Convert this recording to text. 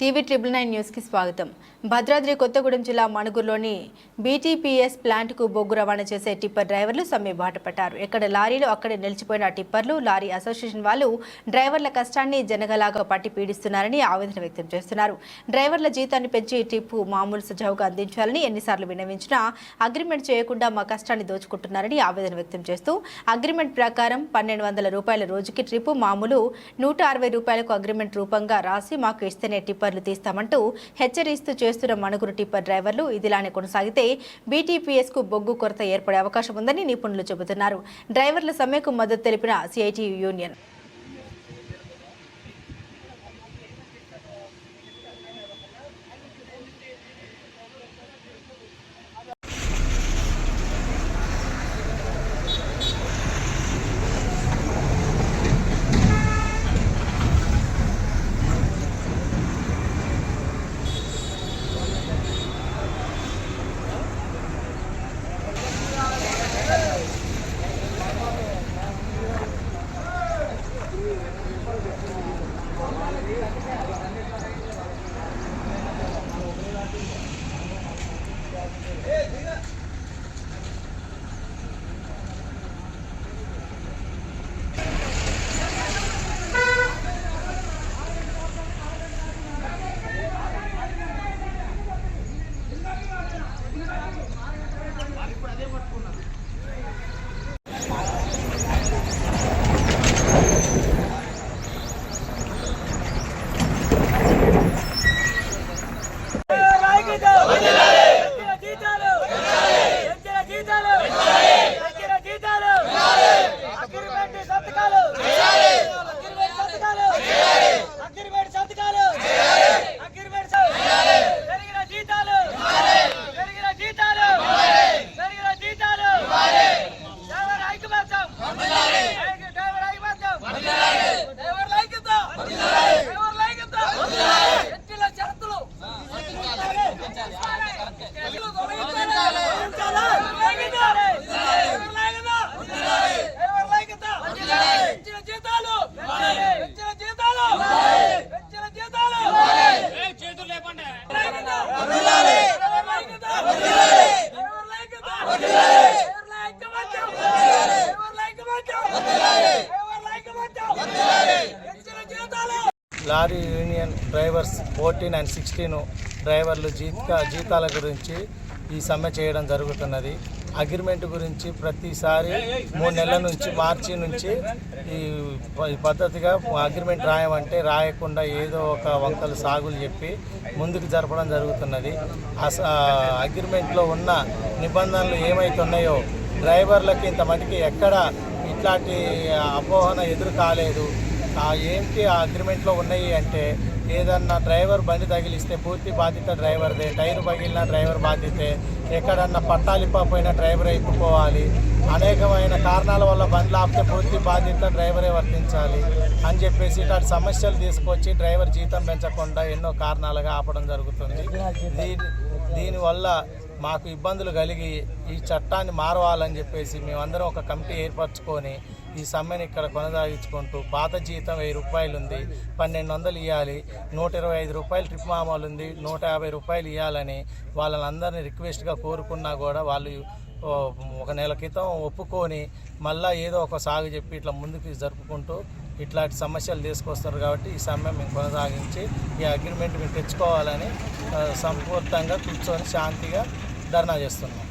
TV triple nine న్యూస్కి స్వాగతం. భద్రాద్రి కొత్తగూడెం జిల్లా మణుగురులోని బీటీపీఎస్ ప్లాంట్కు బొగ్గు రవాణా చేసే టిప్పర్ డ్రైవర్లు సమ్మె బాట పట్టారు. ఎక్కడ లారీలు అక్కడే నిలిచిపోయిన టిప్పర్లు లారీ అసోసియేషన్ వాళ్ళు డ్రైవర్ల కష్టాన్ని జనగలాగా పట్టి పీడిస్తున్నారని ఆవేదన వ్యక్తం చేస్తున్నారు. డ్రైవర్ల జీతాన్ని పెంచి టిప్పు మామూలు సజావుగా అందించాలని ఎన్నిసార్లు విన్నవించినా అగ్రిమెంట్ చేయకుండా మా కష్టాన్ని దోచుకుంటున్నారని ఆవేదన వ్యక్తం చేస్తూ అగ్రిమెంట్ ప్రకారం పన్నెండు వందల రూపాయల రోజుకి ట్రిప్పు మామూలు నూట అరవై రూపాయలకు అగ్రిమెంట్ రూపంగా రాసి మాకు ఇస్తేనే టిప్పర్లు తీస్తామంటూ హెచ్చరిస్తూ చేస్తున్న మణుగురు టిప్పర్ డ్రైవర్లు ఇదిలానే కొనసాగితే బీటీపీఎస్కు బొగ్గు కొరత ఏర్పడే అవకాశం ఉందని నిపుణులు చెబుతున్నారు. డ్రైవర్ల సమ్మెకు మద్దతు తెలిపిన CIT union lorry union drivers fourteen and sixteen డ్రైవర్లు జీత జీతాల గురించి ఈ సమ్మె చేయడం జరుగుతున్నది. అగ్రిమెంట్ గురించి ప్రతిసారి మూడు నెలల నుంచి మార్చి నుంచి ఈ పద్ధతిగా అగ్రిమెంట్ రాయమంటే రాయకుండా ఏదో ఒక వంకలు సాగులు చెప్పి ముందుకు జరపడం జరుగుతున్నది. అస అగ్రిమెంట్లో ఉన్న నిబంధనలు ఏమైతున్నాయో డ్రైవర్లకి ఇంత మటుకి ఎక్కడ ఇట్లాంటి అపోహన ఎదురు కాలేదు ఆ ఏంటి ఆ అగ్రిమెంట్లో ఉన్నాయి అంటే ఏదన్నా డ్రైవర్ బండి తగిలిస్తే పూర్తి బాధ్యత డ్రైవర్దే టైర్ పగిలిన డ్రైవర్ బాధ్యతే ఎక్కడన్నా పట్టాలిపోయిన డ్రైవర్ అయిపోవాలి అనేకమైన కారణాల వల్ల బండ్లు ఆపితే పూర్తి బాధ్యత డ్రైవరే వర్తించాలి అని చెప్పేసి ఇట్లాంటి సమస్యలు తీసుకొచ్చి డ్రైవర్ జీతం పెంచకుండా ఎన్నో కారణాలుగా ఆపడం జరుగుతుంది. దీని దీనివల్ల మాకు ఇబ్బందులు కలిగి ఈ చట్టాన్ని మారవాలని చెప్పేసి మేమందరం ఒక కమిటీ ఏర్పరచుకొని ఈ సమ్మెను ఇక్కడ కొనసాగించుకుంటూ పాత జీతం వెయ్యి రూపాయలు ఉంది పన్నెండు వందలు ఇవ్వాలి నూట ఇరవై ఐదు రూపాయలు ట్రిప్ మామూలు ఉంది నూట యాభై రూపాయలు ఇవ్వాలని వాళ్ళని అందరినీ రిక్వెస్ట్గా కోరుకున్నా కూడా వాళ్ళు ఒక నెల క్రితం ఒప్పుకొని మళ్ళా ఏదో ఒక సాగు చెప్పి ఇట్లా ముందుకు జరుపుకుంటూ ఇట్లాంటి సమస్యలు తీసుకొస్తారు కాబట్టి ఈ సమ్మె మేము కొనసాగించి ఈ అగ్రిమెంట్ మేము తెచ్చుకోవాలని సంపూర్తంగా కూర్చొని శాంతిగా ధర్నా చేస్తున్నాం.